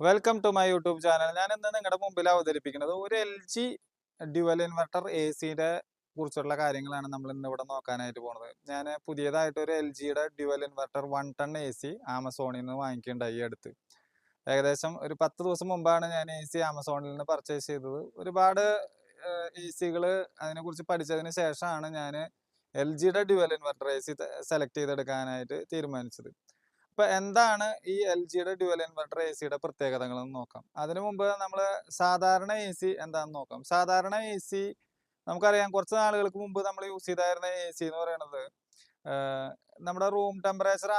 Welcome to my YouTube channel ഞാൻ ഇന്ന് നിങ്ങളുടെ മുമ്പിൽ അവതരിപ്പിക്കുന്നത് ഒരു L G dual inverter A സിയുടെ കുറിച്ചുള്ള കാര്യങ്ങളാണ് നമ്മൾ ഇന്ന് ഇവിടെ നോക്കാനായിട്ട് പോകുന്നത് ഞാൻ പുതിയതായിട്ട് ഒരു എൽ ജിയുടെ dual inverter one ton A C ആമസോണിൽ നിന്ന് വാങ്ങിക്കുകയുണ്ടായി ഈ അടുത്ത്. ഏകദേശം ഒരു പത്ത് ദിവസം മുമ്പാണ് ഞാൻ എ സി ആമസോണിൽ നിന്ന് പർച്ചേസ് ചെയ്തത്. ഒരുപാട് എ സികൾ അതിനെക്കുറിച്ച് പഠിച്ചതിന് ശേഷമാണ് ഞാൻ എൽ ജിയുടെ dual inverter A C select ചെയ്തെടുക്കാനായിട്ട് തീരുമാനിച്ചത്. അപ്പൊ എന്താണ് ഈ എൽ ജിയുടെ ഡ്യുവൽ ഇൻവെർട്ടർ എ സിയുടെ പ്രത്യേകതകൾ എന്ന് നോക്കാം. അതിനു മുമ്പ് നമ്മൾ സാധാരണ എ സി എന്താണെന്ന് നോക്കാം. സാധാരണ എ സി നമുക്കറിയാം കുറച്ച് നാളുകൾക്ക് മുമ്പ് നമ്മൾ യൂസ് ചെയ്തായിരുന്ന എ സി എന്ന് പറയുന്നത് നമ്മുടെ റൂം ടെമ്പറേച്ചർ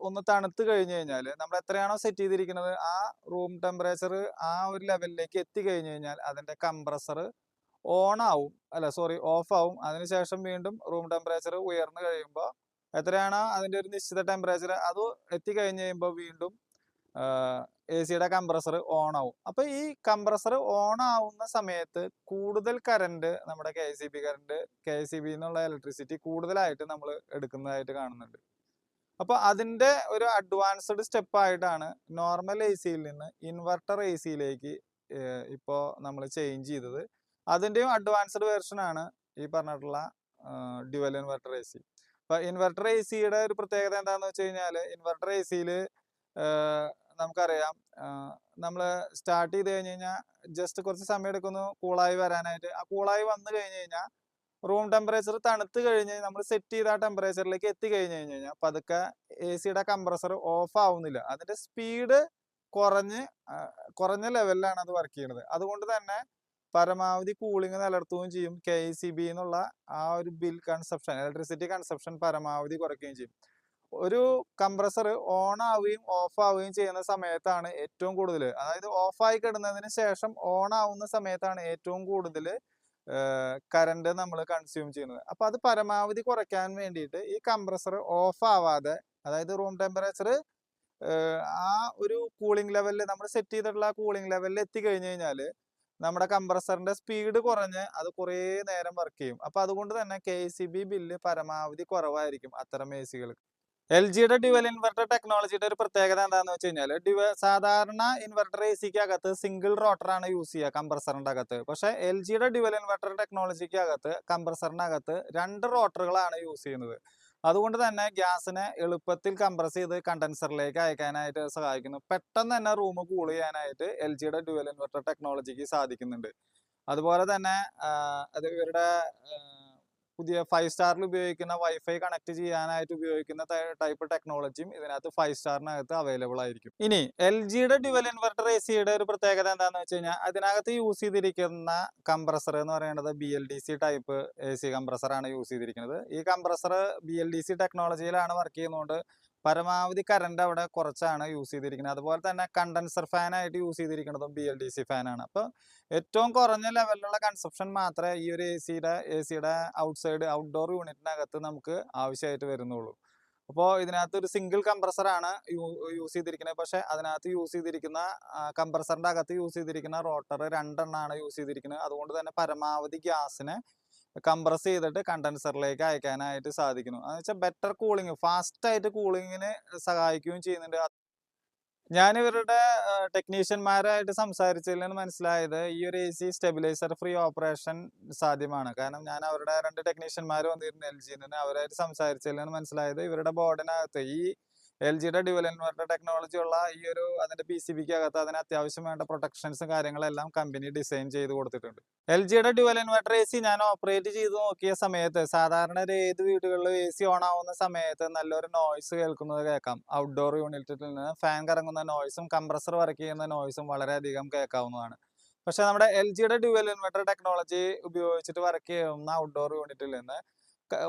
ഒന്ന് തണുത്ത് കഴിഞ്ഞു കഴിഞ്ഞാൽ നമ്മൾ എത്രയാണോ സെറ്റ് ചെയ്തിരിക്കുന്നത് ആ റൂം ടെമ്പറേച്ചർ ആ ഒരു ലെവലിലേക്ക് എത്തി കഴിഞ്ഞു കഴിഞ്ഞാൽ അതിന്റെ കംപ്രസർ ഓൺ ആവും. അല്ല സോറി ഓഫ് ആവും. അതിനുശേഷം വീണ്ടും റൂം ടെമ്പറേച്ചർ ഉയർന്നു കഴിയുമ്പോൾ എത്രയാണോ അതിന്റെ ഒരു നിശ്ചിത ടെമ്പറേച്ചർ അത് എത്തിക്കഴിഞ്ഞ് കഴിയുമ്പോൾ വീണ്ടും എ സിയുടെ കംപ്രസർ ഓൺ ആവും അപ്പോൾ ഈ കംപ്രസർ ഓൺ ആവുന്ന സമയത്ത് കൂടുതൽ കറണ്ട് നമ്മുടെ K C B current K C B എന്നുള്ള ഇലക്ട്രിസിറ്റി കൂടുതലായിട്ട് നമ്മൾ എടുക്കുന്നതായിട്ട് കാണുന്നുണ്ട്. അപ്പോൾ അതിന്റെ ഒരു അഡ്വാൻസ്ഡ് സ്റ്റെപ്പ് ആയിട്ടാണ് നോർമൽ എ സിയിൽ നിന്ന് ഇൻവെർട്ടർ എ സിയിലേക്ക് ഇപ്പോൾ നമ്മൾ ചേഞ്ച് ചെയ്തത്. അതിന്റെയും അഡ്വാൻസ്ഡ് വേർഷനാണ് ഈ പറഞ്ഞിട്ടുള്ള ഡ്യുവൽ ഇൻവെർട്ടർ എ സി അപ്പൊ ഇൻവെർട്ടർ എ സിയുടെ ഒരു പ്രത്യേകത എന്താണെന്ന് വെച്ച് കഴിഞ്ഞാൽ ഇൻവെർട്ടർ എ സിയിൽ നമുക്കറിയാം നമ്മൾ സ്റ്റാർട്ട് ചെയ്ത് കഴിഞ്ഞ് കഴിഞ്ഞാൽ ജസ്റ്റ് കുറച്ച് സമയം എടുക്കുന്നു കൂളായി വരാനായിട്ട്. ആ കൂളായി വന്നു കഴിഞ്ഞ് കഴിഞ്ഞാൽ റൂം ടെമ്പറേച്ചർ തണുത്ത് കഴിഞ്ഞ് നമ്മൾ സെറ്റ് ചെയ്ത ആ ടെമ്പറേച്ചറിലേക്ക് എത്തി കഴിഞ്ഞ് കഴിഞ്ഞ് കഴിഞ്ഞാൽ പതുക്കെ എ സിയുടെ കംപ്രസർ ഓഫ് ആവുന്നില്ല. അതിന്റെ സ്പീഡ് കുറഞ്ഞ് കുറഞ്ഞ ലെവലിലാണ് അത് വർക്ക് ചെയ്യുന്നത് അതുകൊണ്ട് തന്നെ പരമാവധി കൂളിംഗ് നിലനിർത്തുകയും ചെയ്യും. കെ സി ബി എന്നുള്ള ആ ഒരു ബിൽ കൺസെപ്ഷൻ ഇലക്ട്രിസിറ്റി കൺസെപ്ഷൻ പരമാവധി കുറയ്ക്കുകയും ചെയ്യും. ഒരു കംപ്രസർ ഓൺ ആവുകയും ഓഫ് ആവുകയും ചെയ്യുന്ന സമയത്താണ് ഏറ്റവും കൂടുതൽ അതായത് ഓഫായി കിടന്നതിന് ശേഷം ഓൺ ആവുന്ന സമയത്താണ് ഏറ്റവും കൂടുതൽ കറണ്ട് നമ്മൾ കൺസ്യൂം ചെയ്യുന്നത്. അപ്പോൾ അത് പരമാവധി കുറയ്ക്കാൻ വേണ്ടിയിട്ട് ഈ കംപ്രസർ ഓഫ് ആവാതെ അതായത് റൂം ടെമ്പറേച്ചർ ആ ഒരു കൂളിംഗ് ലെവലിൽ നമ്മൾ സെറ്റ് ചെയ്തിട്ടുള്ള ആ കൂളിംഗ് ലെവലിൽ എത്തിക്കഴിഞ്ഞ് കഴിഞ്ഞാൽ നമ്മുടെ കംപ്രസറിന്റെ സ്പീഡ് കുറഞ്ഞ് അത് കുറേ നേരം വർക്ക് ചെയ്യും. അപ്പൊ അതുകൊണ്ട് തന്നെ കെ സി ബി ബില്ല് പരമാവധി കുറവായിരിക്കും അത്തരം എ സികൾക്ക് എൽ ജിയുടെ ഡ്യുവൽ ഇൻവെർട്ടർ ടെക്നോളജിയുടെ ഒരു പ്രത്യേകത എന്താണെന്ന് വെച്ച് കഴിഞ്ഞാൽ ഡ്യുവ സാധാരണ ഇൻവെർട്ടർ എ സിക്ക് അകത്ത് സിംഗിൾ റോട്ടറാണ് യൂസ് ചെയ്യുക കംപ്രസറിന്റെ അകത്ത്. പക്ഷെ എൽ ജിയുടെ ഡ്യുവൽ ഇൻവെർട്ടർ ടെക്നോളജിക്ക് അകത്ത് കംപ്രസറിന്റെ അകത്ത് രണ്ട് റോട്ടറുകളാണ് യൂസ് ചെയ്യുന്നത്. അതുകൊണ്ട് തന്നെ ഗ്യാസിനെ എളുപ്പത്തിൽ കംപ്രസ് ചെയ്ത് കണ്ടൻസറിലേക്ക് അയക്കാനായിട്ട് സഹായിക്കുന്നു. പെട്ടെന്ന് തന്നെ റൂം കൂൾ ചെയ്യാനായിട്ട് എൽ ജിയുടെ ഡ്യുവൽ ഇൻവെർട്ടർ ടെക്നോളജിക്ക് സാധിക്കുന്നുണ്ട്. അതുപോലെ തന്നെ അത് ഇവരുടെ പുതിയ ഫൈവ് സ്റ്റാറിൽ ഉപയോഗിക്കുന്ന വൈഫൈ കണക്ട് ചെയ്യാനായിട്ട് ഉപയോഗിക്കുന്ന ടൈപ്പ് ടെക്നോളജിയും ഇതിനകത്ത് ഫൈവ് സ്റ്റാറിനകത്ത് അവൈലബിൾ ആയിരിക്കും. ഇനി എൽ ജിയുടെ ഡ്യുവൽ ഇൻവെർട്ടർ എ സിയുടെ ഒരു പ്രത്യേകത എന്താണെന്ന് വെച്ച് കഴിഞ്ഞാൽ അതിനകത്ത് യൂസ് ചെയ്തിരിക്കുന്ന കംപ്രസർ എന്ന് പറയുന്നത് B L D C type A C കംപ്രസറാണ് use ചെയ്തിരിക്കുന്നത്. ഈ compressor B L D C ടെക്നോളജിയിലാണ് work ചെയ്യുന്നതുകൊണ്ട് പരമാവധി കറണ്ട് അവിടെ കുറച്ചാണ് യൂസ് ചെയ്തിരിക്കുന്നത്. അതുപോലെ തന്നെ കണ്ടൻസർ ഫാൻ ആയിട്ട് യൂസ് ചെയ്തിരിക്കുന്നതും ബി എൽ ഡി സി ഫാനാണ് അപ്പോൾ ഏറ്റവും കുറഞ്ഞ ലെവലിലുള്ള കൺസപ്ഷൻ മാത്രമേ ഈ ഒരു എ സിയുടെ എ സിയുടെ ഔട്ട്സൈഡ് ഔട്ട്ഡോർ യൂണിറ്റിനകത്ത് നമുക്ക് ആവശ്യമായിട്ട് വരുന്നുള്ളൂ. അപ്പോൾ ഇതിനകത്ത് ഒരു സിംഗിൾ കംപ്രസറാണ് യൂസ് ചെയ്തിരിക്കുന്നത്. പക്ഷേ അതിനകത്ത് യൂസ് ചെയ്തിരിക്കുന്ന കംപ്രസറിന്റെ അകത്ത് യൂസ് ചെയ്തിരിക്കുന്ന റോട്ടർ രണ്ടെണ്ണമാണ് യൂസ് ചെയ്തിരിക്കുന്നത്. അതുകൊണ്ട് തന്നെ പരമാവധി ഗ്യാസിനെ കംപ്രസ് ചെയ്തിട്ട് കണ്ടൻസറിലേക്ക് അയക്കാനായിട്ട് സാധിക്കുന്നു. എന്ന് വെച്ചാൽ ബെറ്റർ കൂളിംഗ് ഫാസ്റ്റ് ആയിട്ട് കൂളിങ്ങിന് സഹായിക്കുകയും ചെയ്യുന്നുണ്ട്. ഞാൻ ഇവരുടെ ടെക്നീഷ്യന്മാരായിട്ട് സംസാരിച്ചതിൽ മനസ്സിലായത് ഈ ഒരു A C stabiliser free operation സാധ്യമാണ്. കാരണം ഞാൻ അവരുടെ രണ്ട് ടെക്നീഷ്യന്മാർ വന്നിരുന്നു എൽ ജിന്ന് അവരായിട്ട് സംസാരിച്ചതിൽ മനസ്സിലായത് ഇവരുടെ ബോർഡിനകത്ത് ഈ എൽ ജിയുടെ ഡ്യുവൽ ഇൻവെർട്ടർ ടെക്നോളജി ഉള്ള ഈ ഒരു അതിന്റെ പി സി ബിക്ക് അകത്ത് അതിന് അത്യാവശ്യം വേണ്ട പ്രൊട്ടക്ഷൻസും കാര്യങ്ങളെല്ലാം കമ്പനി ഡിസൈൻ ചെയ്ത് കൊടുത്തിട്ടുണ്ട്. എൽ ജിയുടെ ഡ്യുവൽ ഇൻവെർട്ടർ എ സി ഞാൻ ഓപ്പറേറ്റ് ചെയ്ത് നോക്കിയ സമയത്ത് സാധാരണ ഒരു ഏത് വീടുകളിലും എ സി ഓൺ ആവുന്ന സമയത്ത് നല്ലൊരു നോയ്സ് കേൾക്കുന്നത് കേൾക്കാം. ഔട്ട്ഡോർ യൂണിറ്റിൽ നിന്ന് ഫാൻ കറങ്ങുന്ന നോയ്സും കംപ്രസർ വർക്ക് ചെയ്യുന്ന നോയ്സും വളരെയധികം കേൾക്കാവുന്നതാണ്. പക്ഷെ നമ്മുടെ എൽ ജിയുടെ ഡ്യുവൽ ഇൻവെർട്ടർ ടെക്നോളജി ഉപയോഗിച്ചിട്ട് വർക്ക് ചെയ്യുന്ന ഔട്ട്ഡോർ യൂണിറ്റിൽ നിന്ന്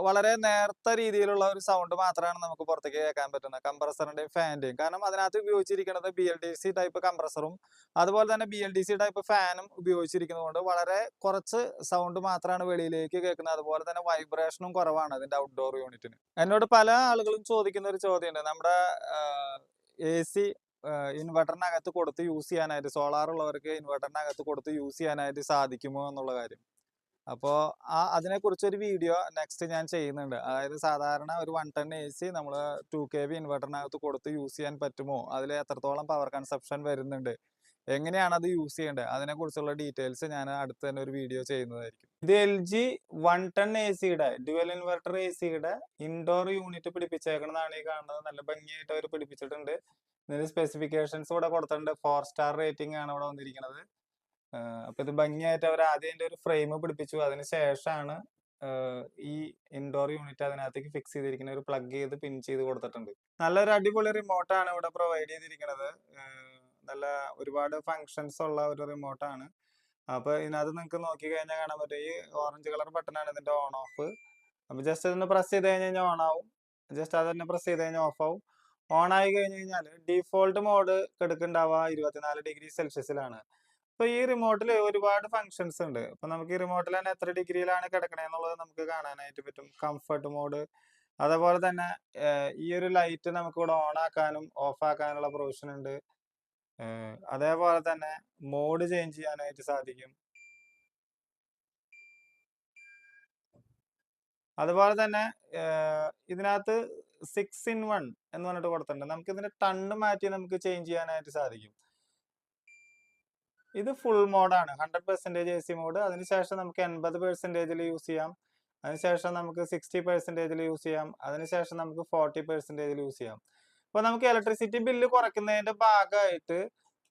വളരെ നേർത്ത രീതിയിലുള്ള ഒരു സൗണ്ട് മാത്രമാണ് നമുക്ക് പുറത്തേക്ക് കേൾക്കാൻ പറ്റുന്നത്. കംപ്രസറിന്റെയും ഫാനിന്റെയും കാരണം അതിനകത്ത് ഉപയോഗിച്ചിരിക്കുന്നത് B L D C type കംപ്രസറും അതുപോലെ തന്നെ B L D C type ഫാനും ഉപയോഗിച്ചിരിക്കുന്നതുകൊണ്ട് വളരെ കുറച്ച് സൗണ്ട് മാത്രമാണ് വെളിയിലേക്ക് കേൾക്കുന്നത്. അതുപോലെ തന്നെ വൈബ്രേഷനും കുറവാണ് അതിന്റെ ഔട്ട്ഡോർ യൂണിറ്റിന് എന്നോട് പല ആളുകളും ചോദിക്കുന്ന ഒരു ചോദ്യമുണ്ട്. നമ്മുടെ എ സി ഇൻവെർട്ടറിനകത്ത് കൊടുത്ത് യൂസ് ചെയ്യാനായിട്ട് സോളാർ ഉള്ളവർക്ക് ഇൻവെർട്ടറിനകത്ത് കൊടുത്ത് യൂസ് ചെയ്യാനായിട്ട് സാധിക്കുമോ എന്നുള്ള കാര്യം. അപ്പോൾ ആ അതിനെക്കുറിച്ചൊരു വീഡിയോ നെക്സ്റ്റ് ഞാൻ ചെയ്യുന്നുണ്ട്. അതായത് സാധാരണ ഒരു വൺ ടെൻ എ സി നമ്മൾ ടു കെ വി ഇൻവെർട്ടറിനകത്ത് കൊടുത്ത് യൂസ് ചെയ്യാൻ പറ്റുമോ? അതിൽ എത്രത്തോളം പവർ കൺസപ്ഷൻ വരുന്നുണ്ട്? എങ്ങനെയാണ് അത് യൂസ് ചെയ്യേണ്ടത്? അതിനെക്കുറിച്ചുള്ള ഡീറ്റെയിൽസ് ഞാൻ അടുത്ത് തന്നെ ഒരു വീഡിയോ ചെയ്യുന്നതായിരിക്കും. ഇത് L G one ton A സിയുടെ ഡ്യുവൽ ഇൻവെർട്ടർ എ സിയുടെ ഇൻഡോർ യൂണിറ്റ് പിടിപ്പിച്ചേക്കണതാണ് ഈ കാണുന്നത്. നല്ല ഭംഗിയായിട്ട് അവർ പിടിപ്പിച്ചിട്ടുണ്ട്. ഇതിന്റെ സ്പെസിഫിക്കേഷൻസ് ഇവിടെ കൊടുത്തിട്ടുണ്ട്. ഫോർ സ്റ്റാർ റേറ്റിംഗ് ആണ് ഇവിടെ വന്നിരിക്കുന്നത്. അപ്പൊ ഇത് ഭംഗിയായിട്ട് അവർ ആദ്യം അതിന്റെ ഒരു ഫ്രെയിം പിടിപ്പിച്ചു. അതിനുശേഷമാണ് ഈ ഇൻഡോർ യൂണിറ്റ് അതിനകത്തേക്ക് ഫിക്സ് ചെയ്തിരിക്കുന്ന ഒരു പ്ലഗ് ചെയ്ത് പിൻ ചെയ്ത് കൊടുത്തിട്ടുണ്ട്. നല്ലൊരു അടിപൊളി റിമോട്ടാണ് ഇവിടെ പ്രൊവൈഡ് ചെയ്തിരിക്കുന്നത്. നല്ല ഒരുപാട് ഫങ്ഷൻസ് ഉള്ള ഒരു റിമോട്ടാണ് അപ്പൊ ഇതിനകത്ത് നിങ്ങൾക്ക് നോക്കി കഴിഞ്ഞാൽ കാണാൻ പറ്റും. ഈ ഓറഞ്ച് കളർ ബട്ടണാണ് ഇതിന്റെ ഓൺ ഓഫ് അപ്പൊ ജസ്റ്റ് ഇതൊന്ന് പ്രസ് ചെയ്ത് കഴിഞ്ഞ് കഴിഞ്ഞാൽ ഓൺ ആവും. ജസ്റ്റ് അത് തന്നെ പ്രസ് ചെയ്ത് കഴിഞ്ഞാൽ ഓഫ് ആവും. ഓൺ ആയി കഴിഞ്ഞ് കഴിഞ്ഞാൽ ഡിഫോൾട്ട് മോഡ് കിടക്കുന്നുണ്ടാവുക ഇരുപത്തിനാല് ഡിഗ്രി സെൽഷ്യസിലാണ് അപ്പൊ ഈ റിമോട്ടിൽ ഒരുപാട് ഫങ്ഷൻസ് ഉണ്ട് അപ്പൊ നമുക്ക് ഈ റിമോട്ടിൽ തന്നെ എത്ര ഡിഗ്രിയിലാണ് കിടക്കണേന്നുള്ളത് നമുക്ക് കാണാനായിട്ട് പറ്റും. കംഫർട്ട് മോഡ് അതേപോലെ തന്നെ ഈ ഒരു ലൈറ്റ് നമുക്ക് ഇവിടെ ഓൺ ആക്കാനും ഓഫ് ആക്കാനുള്ള പ്രൊവിഷൻ ഉണ്ട് അതേപോലെ തന്നെ മോഡ് ചേഞ്ച് ചെയ്യാനായിട്ട് സാധിക്കും. അതുപോലെ തന്നെ ഇതിനകത്ത് സിക്സ് ഇൻ വൺ എന്ന് പറഞ്ഞിട്ട് കൊടുത്തിട്ടുണ്ട്. നമുക്ക് ഇതിന്റെ ടണ്ണ് മാറ്റി നമുക്ക് ചേഞ്ച് ചെയ്യാനായിട്ട് സാധിക്കും. ഇത് full മോഡാണ് hundred percentage A C mode അതിനുശേഷം നമുക്ക് എൺപത് പെർസെന്റേജിൽ യൂസ് ചെയ്യാം. അതിനുശേഷം നമുക്ക് സിക്സ്റ്റി പെർസെന്റേജിൽ യൂസ് ചെയ്യാം. അതിനുശേഷം നമുക്ക് ഫോർട്ടി പെർസെന്റേജിൽ യൂസ് ചെയ്യാം. അപ്പോൾ നമുക്ക് ഇലക്ട്രിസിറ്റി ബില്ല് കുറയ്ക്കുന്നതിന്റെ ഭാഗമായിട്ട്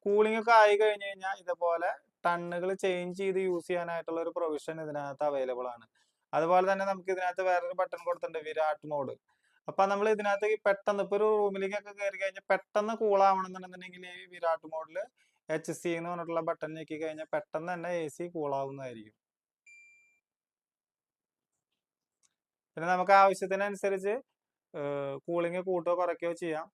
കൂളിംഗ് ഒക്കെ ആയി കഴിഞ്ഞ് കഴിഞ്ഞാൽ ഇതുപോലെ ടണ്ണുകൾ ചേഞ്ച് ചെയ്ത് യൂസ് ചെയ്യാനായിട്ടുള്ള ഒരു പ്രൊവിഷൻ ഇതിനകത്ത് അവൈലബിൾ ആണ്. അതുപോലെ തന്നെ നമുക്ക് ഇതിനകത്ത് വേറൊരു ബട്ടൺ കൊടുത്തിട്ടുണ്ട് വിരാട് മോഡ് അപ്പൊ നമ്മൾ ഇതിനകത്ത് പെട്ടെന്ന് ഇപ്പൊ ഒരു റൂമിലേക്കൊക്കെ കയറി കഴിഞ്ഞാൽ പെട്ടെന്ന് കൂളാവണം എന്നുണ്ടെന്നുണ്ടെങ്കിൽ ഈ വിരാട് മോഡിൽ എച്ച് സി എന്ന് പറഞ്ഞിട്ടുള്ള ബട്ടൺ ഞെക്കി കഴിഞ്ഞാൽ പെട്ടെന്ന് തന്നെ എ സി കൂളാവുന്നതായിരിക്കും പിന്നെ നമുക്ക് ആവശ്യത്തിനനുസരിച്ച് കൂളിംഗ് കൂട്ടുകയോ കുറയ്ക്കുകയോ ചെയ്യാം.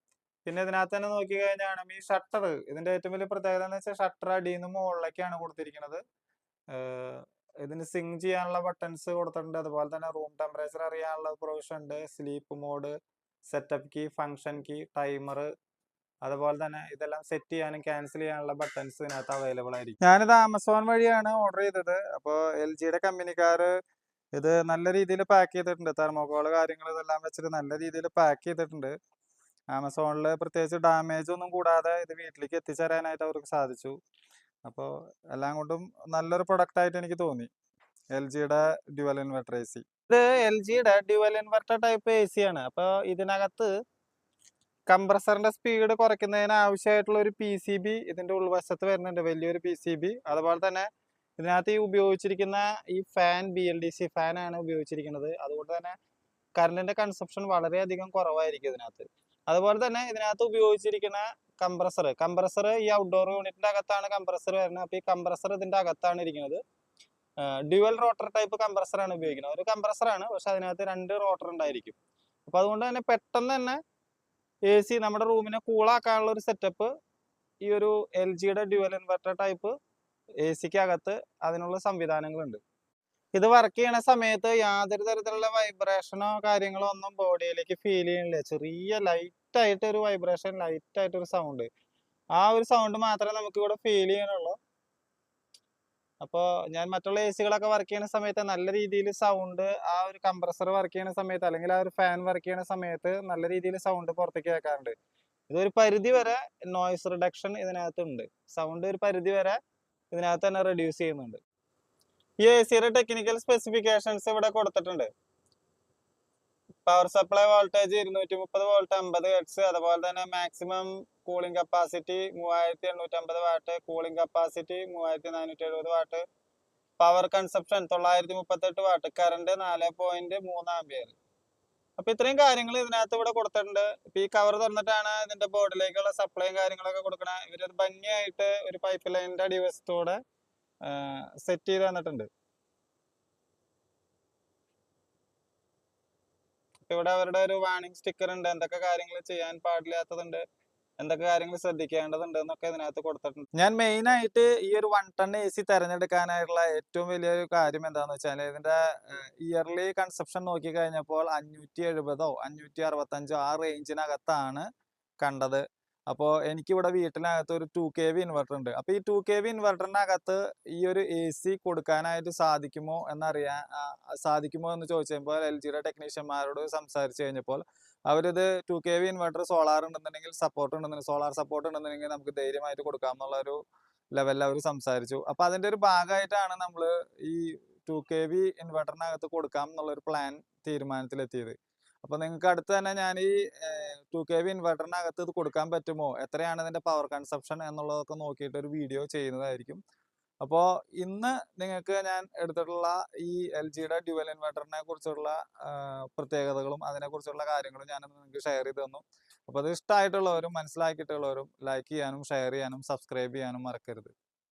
പിന്നെ ഇതിനകത്ത് തന്നെ നോക്കി കഴിഞ്ഞാണ് ഈ ഷട്ടർ ഇതിന്റെ ഏറ്റവും വലിയ പ്രത്യേകത എന്ന് വെച്ചാൽ ഷട്ടർ അടിയിൽ നിന്ന് മുകളിലേക്കാണ് കൊടുത്തിരിക്കുന്നത്. ഇതിന് സിങ് ചെയ്യാനുള്ള ബട്ടൺസ് കൊടുത്തിട്ടുണ്ട്. അതുപോലെ തന്നെ റൂം ടെമ്പറേച്ചർ അറിയാനുള്ള പ്രൊവിഷൻ ഉണ്ട്. Sleep mode setup key function key timer അതുപോലെ തന്നെ ഇതെല്ലാം സെറ്റ് ചെയ്യാനും ക്യാൻസൽ ചെയ്യാനുള്ള ബട്ടൺസ് ഇതിനകത്ത് അവൈലബിൾ ആയിരിക്കും. ഞാനിത് ആമസോൺ വഴിയാണ് ഓർഡർ ചെയ്തത്. അപ്പോൾ എൽ ജിയുടെ കമ്പനിക്കാർ ഇത് നല്ല രീതിയിൽ പാക്ക് ചെയ്തിട്ടുണ്ട്. തെർമോകോൾ കാര്യങ്ങൾ ഇതെല്ലാം വെച്ചിട്ട് നല്ല രീതിയിൽ പാക്ക് ചെയ്തിട്ടുണ്ട്. ആമസോണിൽ പ്രത്യേകിച്ച് ഡാമേജ് ഒന്നും കൂടാതെ ഇത് വീട്ടിലേക്ക് എത്തിച്ചേരാനായിട്ട് അവർക്ക് സാധിച്ചു. അപ്പോൾ എല്ലാം കൊണ്ടും നല്ലൊരു പ്രൊഡക്റ്റ് ആയിട്ട് എനിക്ക് തോന്നി. എൽ ജിയുടെ ഡ്യുവൽ ഇൻവെർട്ടർ എ സി ഇത് എൽ ജിയുടെ dual inverter type A C ആണ്. അപ്പോൾ ഇതിനകത്ത് കംപ്രസറിന്റെ സ്പീഡ് കുറയ്ക്കുന്നതിന് ആവശ്യമായിട്ടുള്ള ഒരു പി സി ബി ഇതിന്റെ ഉൾവശത്ത് വരുന്നുണ്ട്. വലിയൊരു പി സി ബി അതുപോലെ തന്നെ ഇതിനകത്ത് ഈ ഉപയോഗിച്ചിരിക്കുന്ന ഈ fan B L D C fan ആണ് ഉപയോഗിച്ചിരിക്കുന്നത്. അതുകൊണ്ട് തന്നെ കറണ്ടിന്റെ കൺസപ്ഷൻ വളരെയധികം കുറവായിരിക്കും ഇതിനകത്ത്. അതുപോലെ തന്നെ ഇതിനകത്ത് ഉപയോഗിച്ചിരിക്കുന്ന കംപ്രസർ കംപ്രസർ ഈ ഔട്ട്ഡോർ യൂണിറ്റിന്റെ അകത്താണ് കംപ്രസർ വരുന്നത്. അപ്പൊ ഈ കംപ്രസർ ഇതിന്റെ അകത്താണ് ഇരിക്കുന്നത്. ഡ്യുവൽ റോട്ടർ ടൈപ്പ് കംപ്രസർ ആണ് ഉപയോഗിക്കുന്നത്. ഒരു കംപ്രസർ ആണ് പക്ഷെ അതിനകത്ത് രണ്ട് റോട്ടർ ഉണ്ടായിരിക്കും. അപ്പൊ അതുകൊണ്ട് തന്നെ പെട്ടെന്ന് തന്നെ എ സി നമ്മുടെ റൂമിനെ കൂളാക്കാനുള്ള ഒരു സെറ്റപ്പ് ഈ ഒരു എൽ ജിയുടെ ഡ്യുവൽ ഇൻവെർട്ടർ ടൈപ്പ് എ സിക്ക് അകത്ത് അതിനുള്ള സംവിധാനങ്ങളുണ്ട്. ഇത് വർക്ക് ചെയ്യണ സമയത്ത് യാതൊരു തരത്തിലുള്ള വൈബ്രേഷനോ കാര്യങ്ങളോ ഒന്നും ബോഡിയിലേക്ക് ഫീൽ ചെയ്യണില്ല. ചെറിയ ലൈറ്റ് ആയിട്ട് ഒരു വൈബ്രേഷൻ ലൈറ്റ് ആയിട്ട് ഒരു സൗണ്ട് ആ ഒരു സൗണ്ട് മാത്രമേ നമുക്ക് ഇവിടെ ഫീൽ ചെയ്യണുള്ളൂ. അപ്പോൾ ഞാൻ മറ്റുള്ള എ സികളൊക്കെ വർക്ക് ചെയ്യുന്ന സമയത്ത് നല്ല രീതിയിൽ സൗണ്ട് ആ ഒരു കംപ്രസർ വർക്ക് ചെയ്യുന്ന സമയത്ത് അല്ലെങ്കിൽ ആ ഒരു ഫാൻ വർക്ക് ചെയ്യുന്ന സമയത്ത് നല്ല രീതിയിൽ സൗണ്ട് പുറത്തേക്ക് കേൾക്കാറുണ്ട്. ഇതൊരു പരിധി വരെ നോയ്സ് റിഡക്ഷൻ ഇതിനകത്തുണ്ട്. സൗണ്ട് ഒരു പരിധി വരെ ഇതിനകത്ത് തന്നെ റെഡ്യൂസ് ചെയ്യുന്നുണ്ട്. ഈ എ സിയുടെ ടെക്നിക്കൽ സ്പെസിഫിക്കേഷൻസ് ഇവിടെ കൊടുത്തിട്ടുണ്ട്. പവർ സപ്ലൈ വോൾട്ടേജ് ഇരുന്നൂറ്റി മുപ്പത് വോൾട്ട് അമ്പത് ഹെഡ്സ് അതുപോലെ തന്നെ മാക്സിമം കൂളിംഗ് കപ്പാസിറ്റി മൂവായിരത്തി എണ്ണൂറ്റി അമ്പത് വാട്ട് കൂളിംഗ് കപ്പാസിറ്റി മൂവായിരത്തി നാനൂറ്റി എഴുപത് വാട്ട് പവർ കൺസപ്ഷൻ തൊള്ളായിരത്തി മുപ്പത്തെട്ട് വാട്ട് കറണ്ട് നാല് പോയിന്റ് മൂന്ന് ആംബിയർ അപ്പൊ ഇത്രയും കാര്യങ്ങൾ ഇതിനകത്ത് ഇവിടെ കൊടുത്തിട്ടുണ്ട്. ഇപ്പൊ ഈ കവർ തുറന്നിട്ടാണ് ഇതിന്റെ ബോർഡിലേക്കുള്ള സപ്ലൈയും കാര്യങ്ങളൊക്കെ കൊടുക്കണ. ഇവരത് ഭംഗിയായിട്ട് ഒരു പൈപ്പ് ലൈനിന്റെ അടിവശത്തോടെ സെറ്റ് ചെയ്ത് തന്നിട്ടുണ്ട്. ഇവിടെ അവരുടെ ഒരു വാണിംഗ് സ്റ്റിക്കർ ഉണ്ട്. എന്തൊക്കെ കാര്യങ്ങൾ ചെയ്യാൻ പാടില്ലാത്തതുണ്ട്. എന്തൊക്കെ കാര്യങ്ങൾ ശ്രദ്ധിക്കേണ്ടതുണ്ട് എന്നൊക്കെ ഇതിനകത്ത് കൊടുത്തിട്ടുണ്ട്. ഞാൻ മെയിൻ ആയിട്ട് ഈ ഒരു വൺ ടൺ എ സി തെരഞ്ഞെടുക്കാനായിട്ടുള്ള ഏറ്റവും വലിയൊരു കാര്യം എന്താന്ന് വെച്ചാൽ ഇതിന്റെ ഇയർലി കൺസപ്ഷൻ നോക്കി കഴിഞ്ഞപ്പോൾ അഞ്ഞൂറ്റി എഴുപതോ അഞ്ഞൂറ്റി അറുപത്തഞ്ചോ ആ റേഞ്ചിനകത്താണ് കണ്ടത്. അപ്പോൾ എനിക്കിവിടെ വീട്ടിനകത്ത് ഒരു ടു കെ വി ഇൻവെർട്ടർ ഉണ്ട്. അപ്പോൾ ഈ ടു കെ വി ഇൻവെർട്ടറിനകത്ത് ഈ ഒരു എ സി കൊടുക്കാനായിട്ട് സാധിക്കുമോ എന്നറിയാൻ സാധിക്കുമോ എന്ന് ചോദിച്ചു കഴിയുമ്പോൾ എൽ ജിയുടെ ടെക്നീഷ്യന്മാരോട് സംസാരിച്ചു കഴിഞ്ഞപ്പോൾ അവരിത് two K V inverter solar ഉണ്ടെന്നുണ്ടെങ്കിൽ സപ്പോർട്ട് ഉണ്ടെന്നുണ്ടെങ്കിൽ സോളാർ സപ്പോർട്ട് ഉണ്ടെന്നുണ്ടെങ്കിൽ നമുക്ക് ധൈര്യമായിട്ട് കൊടുക്കാം എന്നുള്ളൊരു ലെവലിൽ അവർ സംസാരിച്ചു. അപ്പോൾ അതിന്റെ ഒരു ഭാഗമായിട്ടാണ് നമ്മൾ ഈ ടു കെ വി ഇൻവെർട്ടറിനകത്ത് കൊടുക്കാം എന്നുള്ളൊരു പ്ലാൻ തീരുമാനത്തിലെത്തിയത്. അപ്പോൾ നിങ്ങൾക്ക് അടുത്ത് തന്നെ ഞാൻ ഈ ടു കെ വി ഇൻവെർട്ടറിനകത്ത് ഇത് കൊടുക്കാൻ പറ്റുമോ? എത്രയാണ് ഇതിന്റെ പവർ കൺസപ്ഷൻ എന്നുള്ളതൊക്കെ നോക്കിയിട്ട് ഒരു വീഡിയോ ചെയ്യുന്നതായിരിക്കും. അപ്പോൾ ഇന്ന് നിങ്ങൾക്ക് ഞാൻ എടുത്തിട്ടുള്ള ഈ എൽ ജിയുടെ ഡ്യുവൽ ഇൻവെർട്ടറിനെ കുറിച്ചുള്ള പ്രത്യേകതകളും പ്രത്യേകതകളും അതിനെക്കുറിച്ചുള്ള കാര്യങ്ങളും ഞാൻ നിങ്ങൾക്ക് ഷെയർ ചെയ്ത് തന്നു. അപ്പോൾ അത് ഇഷ്ടമായിട്ടുള്ളവരും മനസ്സിലാക്കിയിട്ടുള്ളവരും ലൈക്ക് ചെയ്യാനും ഷെയർ ചെയ്യാനും സബ്സ്ക്രൈബ് ചെയ്യാനും മറക്കരുത്.